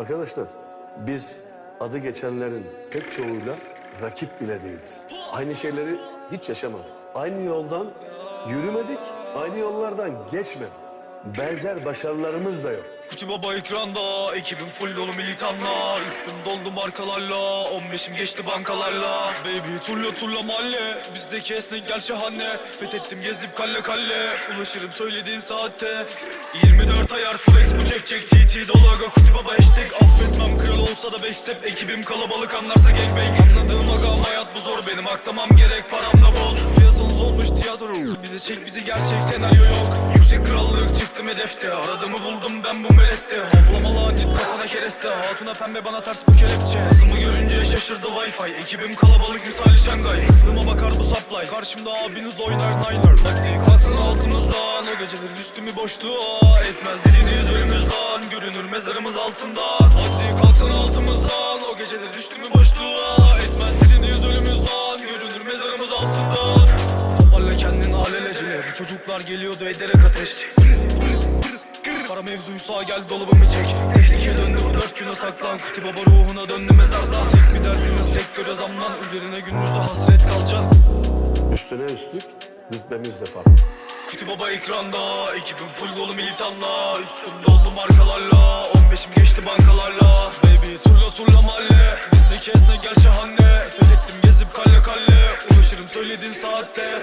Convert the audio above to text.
Arkadaşlar biz adı geçenlerin pek çoğuyla rakip bile değiliz. Aynı şeyleri hiç yaşamadık. Aynı yoldan yürümedik, aynı yollardan geçmedik. Benzer başarılarımız da yok. Kuti baba ekranda Ekibim full dolu militanla. Üstüm doldu markalarla 15'im geçti bankalarla. Baby turla turla mahalle Bizdeki esnek gel şahane. Fethettim gezip kalle kalle Ulaşırım söylediğin saatte. 24 ayar flex bu çek çek TT dolaga Kuti baba hashtag. Affetmem kral olsa da backstep. Ekibim kalabalık anlarsa gangbang Anladığım agam hayat bu zor benim Aklamam gerek param da bol. Piyasanız olmuş tiyatro. Bize çek bizi gerçek senaryo yok. Yüksek krallık çıktım hedefte Aradığımı buldum ben bu melette Hoplamalı adit kafana kereste. Hatuna pembe bana ters bu kelepçe. Hızımı görünce şaşırdı wifi. Ekibim kalabalık misali Şangay. Hızlıma bakar bu supply. Karşımda abiniz de oynar niner Vakti kalksın altımızdan O geceleri düştü mü boşluğa Etmez. Diliniz ölümüz lan. Görünür mezarımız altından Vakti kalksın altımızdan O geceleri düştü mü boşluğa Etmez. Diliniz ölümüz lan. Görünür mezarımız altından Toparla kendini alelacele. Bu çocuklar geliyordu ederek ateş Para mevzuysa gel dolabımı çek. Tehlike döndü bu dört güne saklan. Kuti baba ruhuna döndü mezardan Tek bir derdiniz sektöre zamlan. Üzerine gündüzü hasret kalacaksın Üstüne üstlük rütbemiz de farklı. Kuti baba ekranda Ekibim full dolu militanla. Üstüm doldu markalarla. 15'im geçti bankalarla? Baby turla turla mahalle. Bizdeki esnek gel şahane. Fethettim gezip kalle kalle. Ulaşırım söylediğin saatte